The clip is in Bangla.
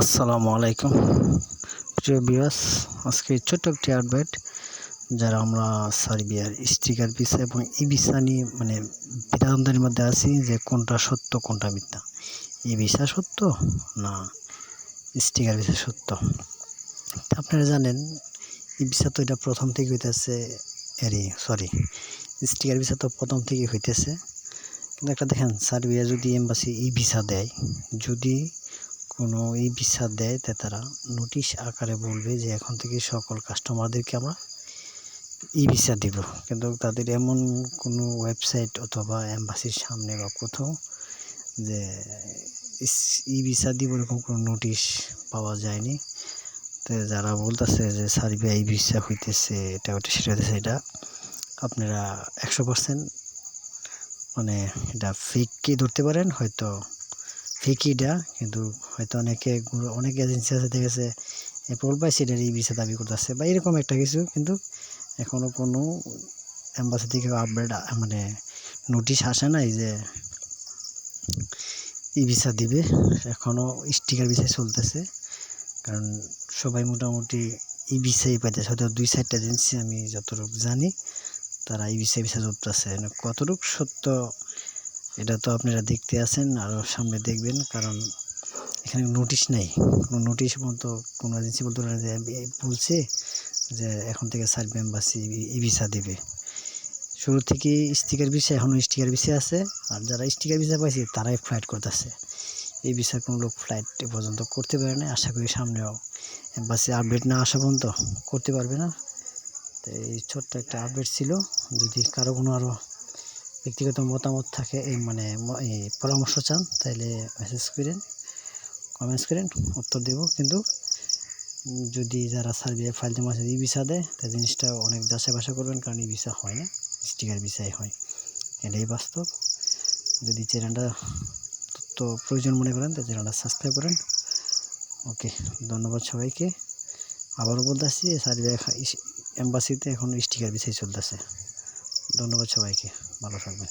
আসসালামু আলাইকুম। প্রিয় বিয়াস আজকে ছোট্ট একটি আপডেট যারা আমরা সার্বিয়ার স্টিকার ভিসা এবং ই ভিসা নিয়ে মানে বিধানদের মধ্যে আছি যে কোনটা সত্য, কোনটা মিথ্যা। ই ভিসা সত্য না স্টিকার ভিসা সত্য? আপনারা জানেন ই ভিসা তো এটা প্রথম থেকে হইতেছে, এরি, সরি, স্টিকার ভিসা তো প্রথম থেকে হইতেছে। কিন্তু একটা দেখেন, সার্বিয়া যদি এম্বাসি ই ভিসা দেয়, যদি কোনো ই ভিসা দেয়, তা তারা নোটিশ আকারে বলবে যে এখন থেকে সকল কাস্টমারদেরকে আমরা ই ভিসা দিব। কিন্তু তাদের এমন কোনো ওয়েবসাইট অথবা এম্বাসির সামনে বা কোথাও যে ই ভিসা দিব এরকম কোনো নোটিশ পাওয়া যায়নি। তো যারা বলতেছে যে সার্বিয়া ই ভিসা হইতেছে, এটা ওটা সেটা হইতেছে, এটা আপনারা একশো পার্সেন্ট মানে এটা ফেককে ধরতে পারেন, হয়তো ফেকিটা কিন্তু হয়তো অনেকে অনেক এজেন্সি আছে, দেখেছে প্রল বাই সিটার এই ভিসা দাবি করতেছে, বা এরকম একটা কিছু, কিন্তু এখনও কোনো অ্যাম্বাসি থেকে আপডেট মানে নোটিশ আসে নাই যে ই ভিসা দিবে। এখনও স্টিকার ভিসা চলতেছে, কারণ সবাই মোটামুটি ই ভিসাই পাইতেছে। হয়তো দুই সাইডটা এজেন্সি আমি যতটুকু জানি, তারা ই ভিসা ভিসা চলতেছে কতটুকু সত্য এটা তো আপনারা দেখতে আছেন আরও সামনে দেখবেন, কারণ এখানে নোটিশ নেই। কোনো নোটিশ পর্যন্ত কোনো এজেন্সি বলতে পারে যে বলছে যে এখন থেকে সার্ভে এম্বাসি ই ভিসা দেবে। শুরু থেকে স্টিকার ভিসা এখনও স্টিকার ভিসা আছে, আর যারা স্টিকার ভিসা পাইছে, তারাই ফ্লাইট করতেছে। এই ভিসা কোনো লোক ফ্লাইট পর্যন্ত করতে পারে না, আশা করি সামনেও এম্বাসি আপডেট না আসা পর্যন্ত করতে পারবে না। তো এই ছোট্ট একটা আপডেট ছিল, যদি কারও কোনো আরও ব্যক্তিগত মতামত থাকে, এই মানে এই পরামর্শ চান তাহলে মেসেজ করেন কমেন্টস করেন, উত্তর দেব। কিন্তু যদি যারা সার্ভিয়ে ফাইল জমা আছে ই ভিসা দেয়, তা জিনিসটা অনেক যাচাই বাসা করবেন, কারণ ই ভিসা হয় না, স্টিকার ভিসাই হয়। এটাই বাস্তব। যদি চ্যানেলটা তথ্য প্রয়োজন মনে করেন, তো চ্যানেলটা সাবস্ক্রাইব করেন। ওকে, ধন্যবাদ সবাইকে। আবারও বলতে বলতেছি সার্ভিয়া এম্বাসিতে এখন স্টিকার ভিসাই চলতেছে। ধন্যবাদ সবাইকে। ভালো থাকবেন।